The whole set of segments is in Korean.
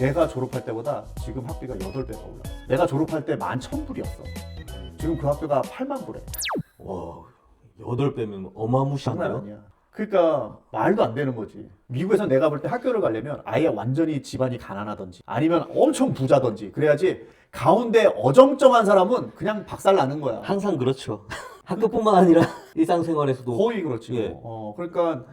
내가 졸업할 때보다 지금 학비가 8배가 올라. 내가 졸업할 때 11,000불이었어. 지금 그 학교가 8만 불에. 와 여덟 배면 장난 어마무시한데요? 아니야. 그러니까 말도 안 되는 거지. 미국에서 내가 볼 때 학교를 가려면 아예 완전히 집안이 가난하던지 아니면 엄청 부자던지 그래야지 가운데 어정쩡한 사람은 그냥 박살 나는 거야. 항상 그렇죠. 학교뿐만 아니라 일상생활에서도 거의 그렇지. 예. 뭐. 어, 그러니까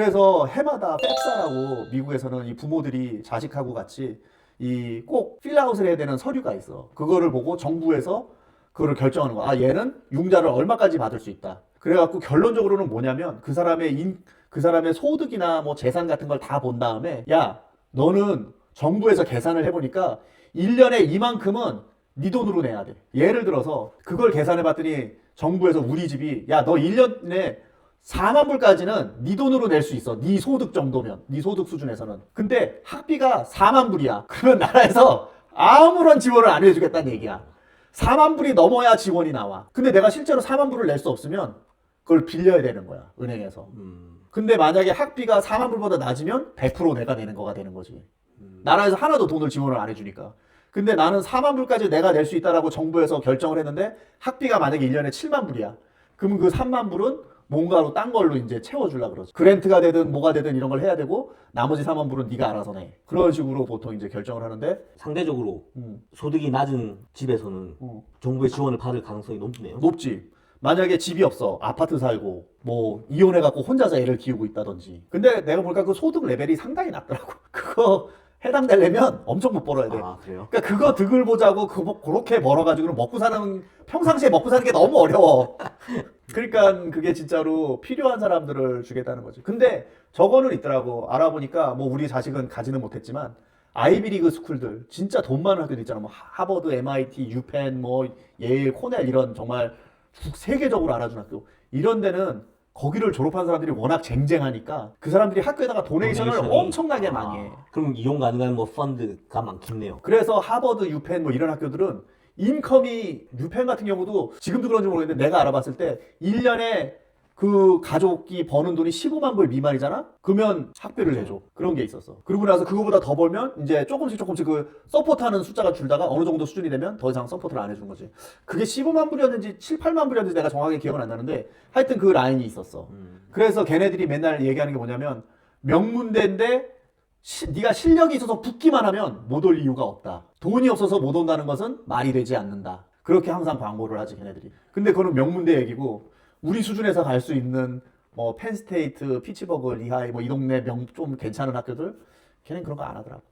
그래서 해마다 펩사라고 미국에서는 이 부모들이 자식하고 같이 이 꼭 필라웃을 해야 되는 서류가 있어. 그거를 보고 정부에서 그거를 결정하는 거야. 아 얘는 융자를 얼마까지 받을 수 있다. 그래갖고 결론적으로는 뭐냐면 그 사람의 인, 그 사람의 소득이나 뭐 재산 같은 걸 다 본 다음에 야 너는 정부에서 계산을 해보니까 1년에 이만큼은 네 돈으로 내야 돼. 예를 들어서 그걸 계산해 봤더니 정부에서 우리 집이 야 너 1년에 4만 불까지는 네 돈으로 낼 수 있어. 네 소득 정도면. 네 소득 수준에서는. 근데 학비가 4만 불이야. 그러면 나라에서 아무런 지원을 안 해주겠다는 얘기야. 4만 불이 넘어야 지원이 나와. 근데 내가 실제로 4만 불을 낼 수 없으면 그걸 빌려야 되는 거야. 은행에서. 음, 근데 만약에 학비가 4만 불보다 낮으면 100% 내가 내는 거가 되는 거지. 나라에서 하나도 돈을 지원을 안 해주니까. 근데 나는 4만 불까지 내가 낼 수 있다라고 정부에서 결정을 했는데 학비가 만약에 1년에 7만 불이야. 그러면 그 3만 불은 뭔가로 딴 걸로 이제 채워주려 그러지. 그랜트가 되든 뭐가 되든 이런 걸 해야 되고 나머지 4만 불은 네가 알아서 내. 그런 식으로 보통 이제 결정을 하는데 상대적으로 음, 소득이 낮은 집에서는 어. 정부의 지원을 받을 가능성이 높네요. 높지. 만약에 집이 없어 아파트 살고 뭐 이혼해 갖고 혼자서 애를 키우고 있다든지. 근데 내가 보니까 그 소득 레벨이 상당히 낮더라고. 그거 해당되려면 엄청 못 벌어야 돼. 아 그래요? 그러니까 그거 득을 보자고 그 그렇게 벌어가지고 먹고 사는 평상시에 먹고 사는 게 너무 어려워. 그러니까 그게 진짜로 필요한 사람들을 주겠다는 거지. 근데 저거는 있더라고. 알아보니까 뭐 우리 자식은 가지는 못했지만 아이비리그 스쿨들 진짜 돈 많은 학교들 있잖아. 뭐 하버드, MIT, 유펜, 뭐 예일, 코넬 이런 정말 세계적으로 알아준 학교. 이런 데는 거기를 졸업한 사람들이 워낙 쟁쟁하니까 그 사람들이 학교에다가 도네이션을 도네이션이. 엄청나게 많이 해. 아, 그럼 이용 가능한 뭐 펀드가 많겠네요. 그래서 하버드, 유펜 뭐 이런 학교들은 인컴이 유펜 같은 경우도 지금도 그런지 모르겠는데 내가 알아봤을 때 1년에 그 가족이 버는 돈이 15만 불 미만이잖아? 그러면 학비를 내줘. 그런 게 있었어. 그러고 나서 그거보다 더 벌면 이제 조금씩 조금씩 그 서포트하는 숫자가 줄다가 어느 정도 수준이 되면 더 이상 서포트를 안 해주는 거지. 그게 15만 불이었는지 7, 8만 불이었는지 내가 정확하게 기억은 안 나는데 하여튼 그 라인이 있었어. 음. 그래서 걔네들이 맨날 얘기하는 게 뭐냐면 명문대인데 시- 네가 실력이 있어서 붙기만 하면 못 올 이유가 없다. 돈이 없어서 못 온다는 것은 말이 되지 않는다. 그렇게 항상 광고를 하지 걔네들이. 근데 그거는 명문대 얘기고 우리 수준에서 갈 수 있는 뭐 펜스테이트, 피츠버그, 리하이 뭐 이 동네 명 좀 괜찮은 학교들 걔는 그런 거 안 하더라고.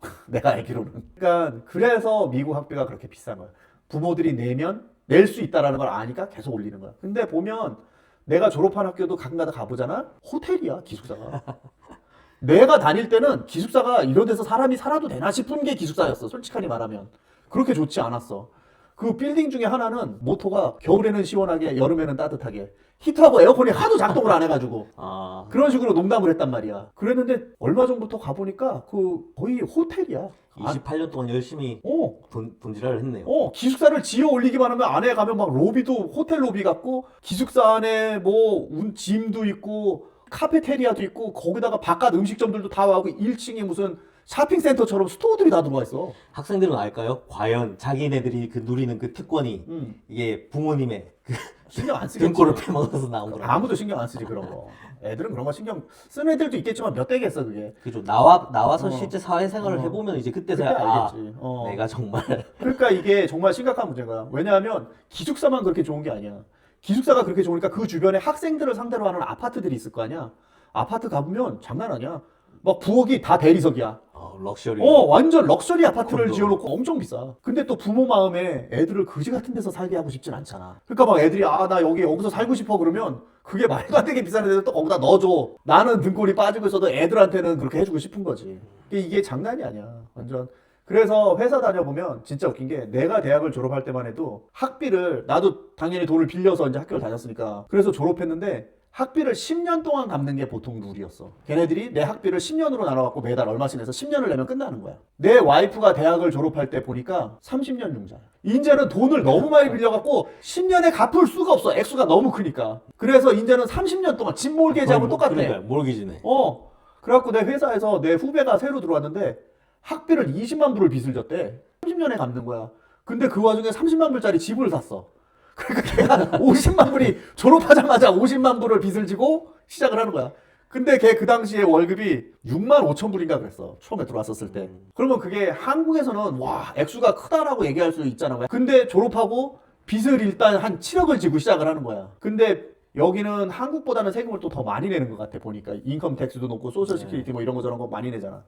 내가 알기로는. 그러니까 그래서 미국 학비가 그렇게 비싼 거야. 부모들이 내면 낼 수 있다라는 걸 아니까 계속 올리는 거야. 근데 보면 내가 졸업한 학교도 가끔가다 가보잖아. 호텔이야 기숙사가. 내가 다닐 때는 기숙사가 이런 데서 사람이 살아도 되나 싶은 게 기숙사였어. 솔직하게 말하면 그렇게 좋지 않았어. 그 빌딩 중에 하나는 모토가 겨울에는 시원하게 여름에는 따뜻하게 히터하고 에어컨이 하도 작동을 안 해가지고 아 그런 식으로 농담을 했단 말이야. 그랬는데 얼마 전부터 가보니까 그 거의 호텔이야. 아, 28년 동안 열심히 어, 돈, 돈지랄을 했네요. 어, 기숙사를 지어 올리기만 하면 안에 가면 막 로비도 호텔 로비 같고 기숙사 안에 뭐 운, 짐도 있고 카페테리아도 있고 거기다가 바깥 음식점들도 다 와고 1층에 무슨 쇼핑센터처럼 스토어들이 다 들어와 있어. 학생들은 알까요? 과연 자기네들이 그 누리는 그 특권이 음, 이게 부모님의 그 신경 안 쓰겠지. 등골을 빼먹어서 나온 거라. 아무도 신경 안 쓰지 그런 거. 애들은 그런 거 신경 쓰는 애들도 있겠지만 몇 대겠어 그게. 그죠. 나와 나와서 어. 실제 사회생활을 어. 해보면 이제 그때 그때서야 아 알겠지. 어. 내가 정말 그러니까 이게 정말 심각한 문제가 왜냐하면 기숙사만 그렇게 좋은 게 아니야. 기숙사가 그렇게 좋으니까 그 주변에 학생들을 상대로 하는 아파트들이 있을 거 아니야. 아파트 가보면 장난 아니야. 막 부엌이 다 대리석이야. 어, 럭셔리. 어, 완전 럭셔리 아파트를 콘도. 지어놓고 엄청 비싸. 근데 또 부모 마음에 애들을 그지 같은 데서 살게 하고 싶진 않잖아. 그러니까 막 애들이 아, 나 여기 여기서 살고 싶어 그러면 그게 말도 안 되게 비싼 애들 또 거기다 넣어줘. 나는 등골이 빠지고 있어도 애들한테는 그렇게 해주고 싶은 거지. 이게 장난이 아니야. 완전. 그래서 회사 다녀보면 진짜 웃긴 게 내가 대학을 졸업할 때만 해도 학비를 나도 당연히 돈을 빌려서 이제 학교를 다녔으니까 그래서 졸업했는데 학비를 10년 동안 갚는 게 보통 룰이었어. 걔네들이 내 학비를 10년으로 나눠갖고 매달 얼마씩 내서 10년을 내면 끝나는 거야. 내 와이프가 대학을 졸업할 때 보니까 30년 융자야. 이제는 돈을 너무 많이 빌려갖고 10년에 갚을 수가 없어. 액수가 너무 크니까. 그래서 이제는 30년 동안 집 몰개지하고 똑같아. 그러니까 몰기지네. 어. 그래갖고 내 회사에서 내 후배가 새로 들어왔는데 학비를 20만 불을 빚을 졌대. 30년에 갚는 거야. 근데 그 와중에 30만 불짜리 집을 샀어. 그러니까 걔가 50만 불이 졸업하자마자 50만 불을 빚을 지고 시작을 하는 거야. 근데 걔 그 당시에 월급이 6만 5천 불인가 그랬어. 처음에 들어왔었을 때. 그러면 그게 한국에서는 와 액수가 크다라고 얘기할 수 있잖아. 근데 졸업하고 빚을 일단 한 7억을 지고 시작을 하는 거야. 근데 여기는 한국보다는 세금을 또 더 많이 내는 것 같아 보니까 인컴 텍스도 높고 소셜 시큐리티 뭐 이런 거 저런 거 많이 내잖아.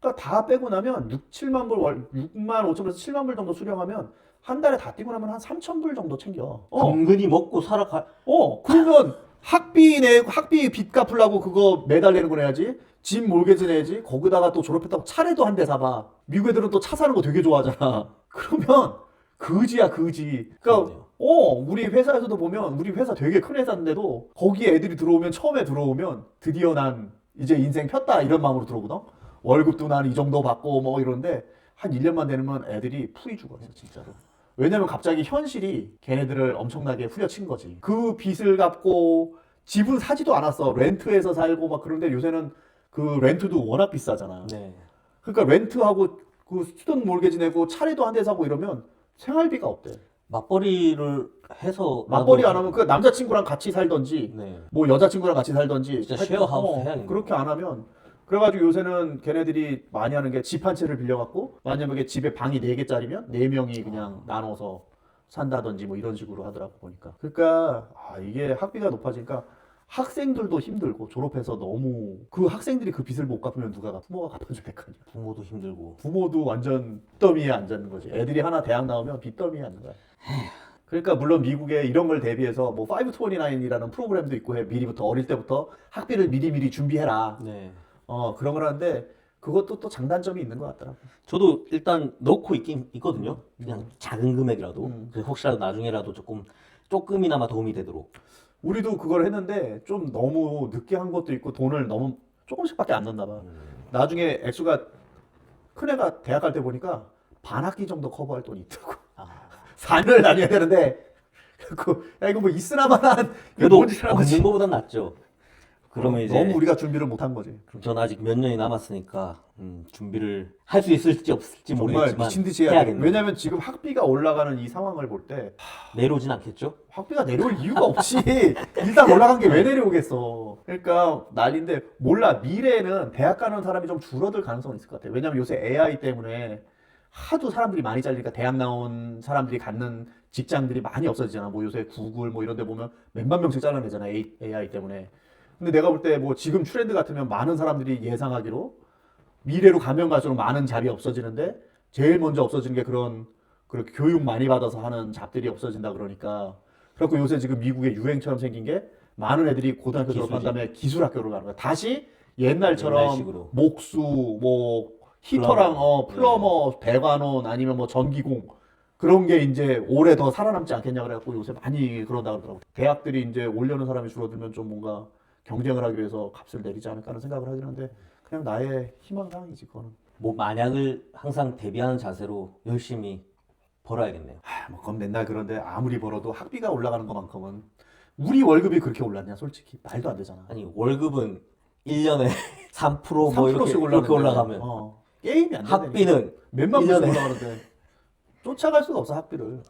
그러니까 다 빼고 나면 6, 7만 불 월, 6만 5천 불에서 7만 불 정도 수령하면 한 달에 다 뛰고 나면 한 3천 불 정도 챙겨. 어. 은근히 먹고 살아가. 어, 그러면 학비 내 학비 빚 갚으려고 그거 매달 내는 거 내야지. 집 몰개지 내야지. 거기다가 또 졸업했다고 차례도 한 대 사봐. 미국 애들은 또 차 사는 거 되게 좋아하잖아. 그러면 그지야 그지. 그러니까 그러네요. 어, 우리 회사에서도 보면 우리 회사 되게 큰 회사인데도 거기에 애들이 들어오면 처음에 들어오면 드디어 난 이제 인생 폈다 이런 마음으로 들어오거든. 월급도 난 이 정도 받고 뭐 이러는데 한 1년만 되면 애들이 풀이 죽어요, 진짜로. 왜냐면 갑자기 현실이 걔네들을 엄청나게 후려친 거지. 그 빚을 갚고 집은 사지도 않았어. 렌트해서 살고 막 그런데 요새는 그 렌트도 워낙 비싸잖아. 네. 그러니까 렌트하고 그 스튜던트 몰개지 내고 차례도 한 대 사고 이러면 생활비가 없대. 맞벌이를 해서 맞벌이 안 하면 그 남자친구랑 같이 살던지 네. 뭐 여자친구랑 같이 살던지 진짜 쉐어하우스 해야겠네. 그렇게 안 하면 그래가지고 요새는 걔네들이 많이 하는 게 집 한 채를 빌려갖고 만약에 집에 방이 네 개짜리면 네 명이 그냥 나눠서 산다든지 뭐 이런 식으로 하더라고 보니까 그러니까 아, 이게 학비가 높아지니까 학생들도 힘들고 졸업해서 너무 그 학생들이 그 빚을 못 갚으면 누가 갚 부모가 갚아줄 거 아니야 부모도 힘들고. 부모도 완전 빚더미에 앉는 거지. 애들이 하나 대학 나오면 빚더미에 앉는 거야. 그러니까 물론 미국에 이런 걸 대비해서 뭐 529이라는 프로그램도 있고 해. 미리부터 어릴 때부터 학비를 미리미리 준비해라. 네. 어 그런 걸 하는데 그것도 또 장단점이 있는 것 같더라고. 저도 일단 넣고 있긴 있거든요. 그냥 작은 금액이라도 음. 그래서 혹시라도 나중에라도 조금 조금이나마 도움이 되도록. 우리도 그걸 했는데 좀 너무 늦게 한 것도 있고 돈을 너무 조금씩밖에 안 넣나 봐. 음. 나중에 액수가 큰 애가 대학 갈 때 보니까 반 학기 정도 커버할 돈이 있더라고. 아, 4년을 다녀야 되는데 그, 야 이거 뭐 있으나마한 그래도? 없는 것보단 낫죠. 그러면 어, 이제 너무 우리가 준비를 못한 거지. 전 아직 몇 년이 남았으니까 음, 준비를 할 수 있을지 없을지 정말 모르겠지만 미친 듯이 해야 돼. 해야겠네. 왜냐면 지금 학비가 올라가는 이 상황을 볼 때 내려오진 않겠죠? 학비가 내려올 이유가 없이 일단 올라간 게 왜 내려오겠어. 그러니까 난리인데 몰라 미래에는 대학 가는 사람이 좀 줄어들 가능성은 있을 것 같아. 왜냐면 요새 AI 때문에 하도 사람들이 많이 잘리니까 대학 나온 사람들이 갖는 직장들이 많이 없어지잖아. 뭐 요새 구글 뭐 이런 데 보면 몇만 명씩 잘라내잖아. AI 때문에. 근데 내가 볼 때 뭐 지금 트렌드 같으면 많은 사람들이 예상하기로 미래로 가면 갈수록 많은 잡이 없어지는데 제일 먼저 없어지는 게 그런 그렇게 교육 많이 받아서 하는 잡들이 없어진다 그러니까 그래갖고 요새 지금 미국의 유행처럼 생긴 게 많은 애들이 고등학교. 졸업한 다음에 기술 학교로 가는 거야. 다시 옛날처럼 옛날식으로. 목수 뭐 히터랑. 어 플러머 배관원 아니면 뭐 전기공 그런 게 이제 오래 더 살아남지 않겠냐 그래갖고 요새 많이 그런다 그러더라고. 대학들이 이제 올려는 사람이 줄어들면 좀 뭔가 경쟁을 하기 위해서 값을 내리지 않을까 하는 생각을 하긴 한데 그냥 나의 희망사항이지 그거는. 뭐 만약을 항상 대비하는 자세로 열심히 벌어야겠네요. 아, 뭐 그건 맨날 그런데 아무리 벌어도 학비가 올라가는 것만큼은 우리 월급이 그렇게 올랐냐 솔직히 말도 안 되잖아. 아니 월급은 1년에 3%뭐 3%씩 이렇게, 이렇게. 올라가면 어, 게임이 안. 학비는 몇만 불씩 1년에. 올라가는데 쫓아갈 수가 없어 학비를.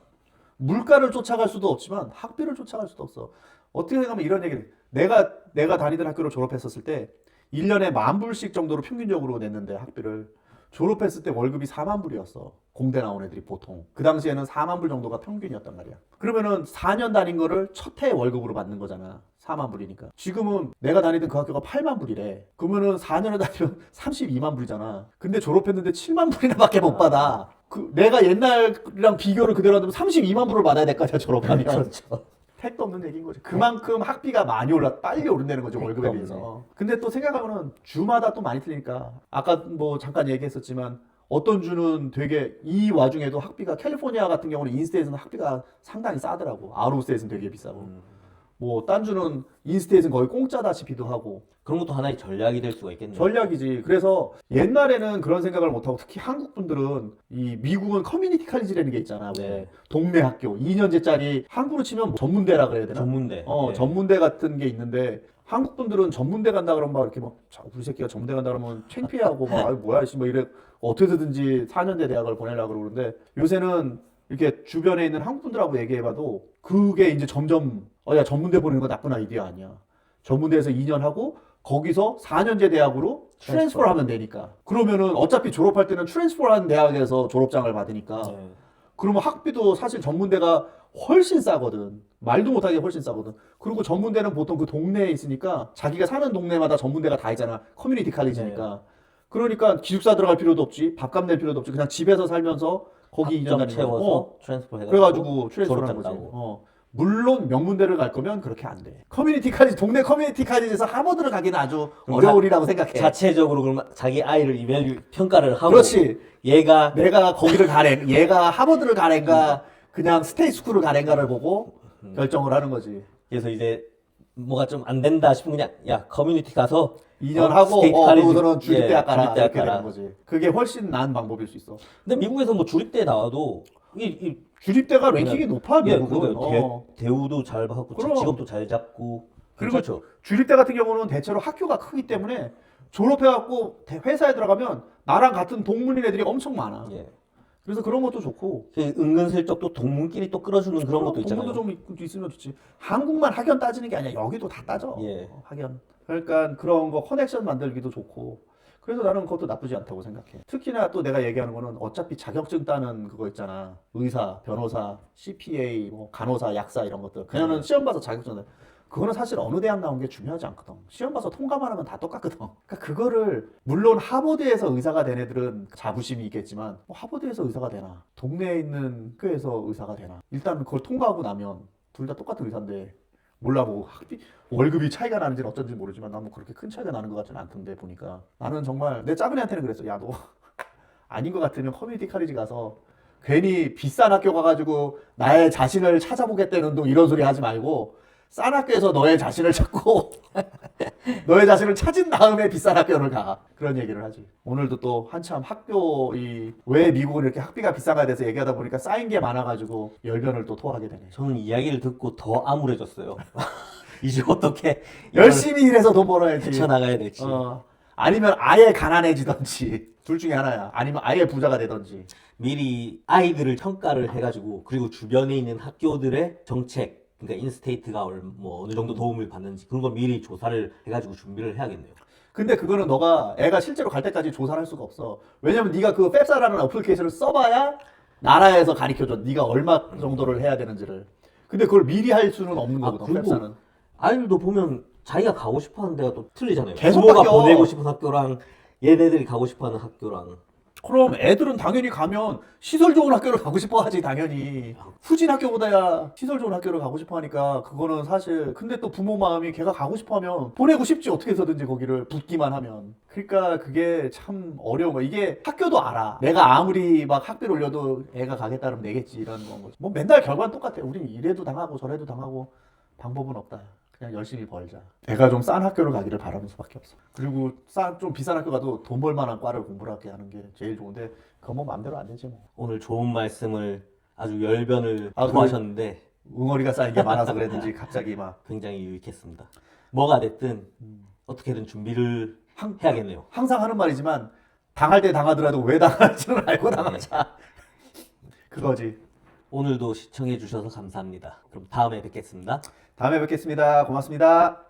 물가를 쫓아갈 수도 없지만 학비를 쫓아갈 수도 없어. 어떻게 생각하면 이런 얘기를 내가 내가 다니던 학교를 졸업했었을 때 1년에 만 불씩 정도로 평균적으로 냈는데 학비를 졸업했을 때 월급이 4만 불이었어. 공대 나온 애들이 보통. 그 당시에는 4만 불 정도가 평균이었단 말이야. 그러면은 4년 다닌 거를 첫 해 월급으로 받는 거잖아. 4만 불이니까. 지금은 내가 다니던 그 학교가 8만 불이래. 그러면은 4년을 다니면 32만 불이잖아. 근데 졸업했는데 7만 불이나 밖에 못 받아. 그 내가 옛날이랑 비교를 그대로 한다면 32만 불을 받아야 될거 아니야, 졸업하면. 그렇죠. 택도 없는 얘기인 거지. 그만큼 학비가 많이 올라 빨리 오른다는 거죠 월급에 비해서. 근데 또 생각하면은 주마다 또 많이 틀리니까 아까 뭐 잠깐 얘기했었지만 어떤 주는 되게 이 와중에도 학비가 캘리포니아 같은 경우는 인스테이트는 학비가 상당히 싸더라고. 아웃스테이트는 되게 비싸고. 음, 뭐 딴 주는 인스테이트는 거의 공짜다시피도 하고. 그런 것도 하나의 전략이 될 수가 있겠네요. 전략이지. 그래서 옛날에는 그런 생각을 못 하고 특히 한국 분들은 이 미국은 커뮤니티 칼리지라는 게 있잖아. 왜 네. 동네 학교 2년제짜리 한국으로 치면 뭐 전문대라 그래야 되나? 전문대. 어, 네. 전문대 같은 게 있는데 한국 분들은 전문대 간다 그러면 막 이렇게 막 자, 우리 새끼가 전문대 간다 그러면 창피하고 막 아이 뭐야 씨 뭐 이래 어떻게든지 4년제 대학을 보내려고 그러는데 요새는 이렇게 주변에 있는 한국 분들하고 얘기해봐도 그게 이제 점점 어야 전문대 보내는 거 나쁜 아이디어 아니야. 전문대에서 2년 하고 거기서 4년제 대학으로 트랜스퍼를 하면 되니까. 그러면은 어차피 졸업할 때는 트랜스퍼라는 대학에서 졸업장을 받으니까. 네. 그러면 학비도 사실 전문대가 훨씬 싸거든. 말도 못하게 훨씬 싸거든. 그리고 전문대는 보통 그 동네에 있으니까 자기가 사는 동네마다 전문대가 다 있잖아. 커뮤니티 칼리지니까. 그러니까 기숙사 들어갈 필요도 없지. 밥값 낼 필요도 없지. 그냥 집에서 살면서 거기 2년 학점 다니는 채워서 거. 트랜스퍼 어, 해가지고 그래가지고 트랜스퍼를 한 거지. 어. 물론 명문대를 갈 거면 그렇게 안 돼. 커뮤니티 칼리지, 동네 커뮤니티 칼리지에서 하버드를 가기는 아주 그럼 어려울이라고 생각해. 자체적으로 그럼 자기 아이를 이밸류 평가를 하고 그렇지. 얘가 내가 거기를 가래, 얘가 하버드를 가래인가, 그냥 스테이스쿨을 가래인가를 보고 음. 결정을 하는 거지. 그래서 이제 뭐가 좀 안 된다 싶으면 그냥 야 커뮤니티 가서 2년 어, 하고 스테이트 어, 칼리지, 그러고서는 주립대학 예, 가라 이렇게 가라. 되는 거지. 그게 훨씬 나은 방법일 수 있어. 근데 미국에서 뭐 주립대 나와도 이, 이 주립대가 랭킹이 높아 예, 미국은. 그러니까 어. 대, 대우도 잘 받고 그럼. 직업도 잘 잡고 그리고 그렇죠. 주립대 같은 경우는 대체로 학교가 크기 때문에 졸업해갖고 대- 회사에 들어가면 나랑 같은 동문인 애들이 엄청 많아. 예. 그래서 그런 것도 좋고. 그 은근슬쩍 또 동문끼리 또 끌어주는 그런 것도 있잖아요. 동문도 좀 있- 있으면 좋지. 한국만 학연 따지는 게 아니라 여기도 다 따져. 예. 어, 학연. 그러니까 그런 거 커넥션 만들기도 좋고. 그래서 나는 그것도 나쁘지 않다고 생각해. 특히나 또 내가 얘기하는 거는 어차피 자격증 따는 그거 있잖아. 의사, 변호사, CPA, 뭐 간호사, 약사 이런 것들. 그냥은 네. 시험 봐서 자격증 내. 그거는 사실 어느 대학 나온 게 중요하지 않거든. 시험 봐서 통과만 하면 다 똑같거든. 그러니까 그거를 물론 하버드에서 의사가 된 애들은 자부심이 있겠지만 뭐 하버드에서 의사가 되나? 동네에 있는 학교에서 의사가 되나? 일단 그걸 통과하고 나면 둘 다 똑같은 의사인데 몰라 뭐 학비 월급이 차이가 나는지 는 어쩐지 모르지만 난 뭐 그렇게 큰 차이가 나는 것 같지는 않던데 보니까. 나는 정말 내 짜그네한테는 그랬어. 야 너 아닌 것 같으면 커뮤니티 카리지 가서 괜히 비싼 학교 가가지고 나의 자신을 찾아보겠다는 둥 이런 소리 하지 말고 싼 학교에서 너의 자신을 찾고 너의 자신을 찾은 다음에 비싼 학교를 가. 그런 얘기를 하지. 오늘도 또 한참 학교 이 왜 미국은 이렇게 학비가 비싼가에 대해서 얘기하다 보니까 쌓인 게 많아가지고 열변을 또 토하게 되네. 저는 이야기를 듣고 더 암울해졌어요. 이제 어떻게 이걸 열심히 일해서 돈 벌어야지. 헤쳐나가야 될지. 어, 아니면 아예 가난해지던지. 둘 중에 하나야. 아니면 아예 부자가 되던지. 미리 아이들을 평가를 해가지고 그리고 주변에 있는 학교들의 정책 그러니까 인스테이트가 얼- 뭐 어느 정도 도움을 받는지 그런 걸 미리 조사를 해가지고 준비를 해야겠네요. 근데 그거는 너가 애가 실제로 갈 때까지 조사를 할 수가 없어. 왜냐면 네가 그 펩사라는 어플리케이션을 써봐야 나라에서 가르쳐줘. 네가 얼마 정도를 해야 되는지를. 근데 그걸 미리 할 수는 없는 아, 거거든. 그리고 펩사는. 아이들도 보면 자기가 가고 싶어하는 데가 또 틀리잖아요. 계속 부모가 바뀌어. 보내고 싶은 학교랑 얘네들이 가고 싶어하는 학교랑 그럼 애들은 당연히 가면 시설 좋은 학교를 가고 싶어 하지 당연히. 후진 학교보다야 시설 좋은 학교를 가고 싶어 하니까 그거는 사실 근데 또 부모 마음이 걔가 가고 싶어 하면 보내고 싶지 어떻게 해서든지 거기를 붙기만 하면. 그러니까 그게 참 어려운 거. 이게 학교도 알아. 내가 아무리 막 학비를 올려도 애가 가겠다면 내겠지 이런 건 거지. 뭐 맨날 결과는 똑같아. 우린 이래도 당하고 저래도 당하고 방법은 없다. 그냥 열심히 벌자. 애가 좀 싼 학교를 가기를 바라는 수밖에 없어. 그리고 싼 좀 비싼 학교 가도 돈 벌 만한 과를 공부를 하게 하는 게 제일 좋은데 그건 뭐 마음대로 안 되지 뭐. 오늘 좋은 말씀을 아주 열변을 아, 그- 토하셨는데 응어리가 쌓인 게 많아서 그랬는지 갑자기 막 굉장히 유익했습니다. 뭐가 됐든 어떻게든 준비를 항, 해야겠네요. 항상 하는 말이지만 당할 때 당하더라도 왜 당할지는 알고 당하자. 그거지. 오늘도 시청해 주셔서 감사합니다. 그럼 다음에 뵙겠습니다. 다음에 뵙겠습니다. 고맙습니다.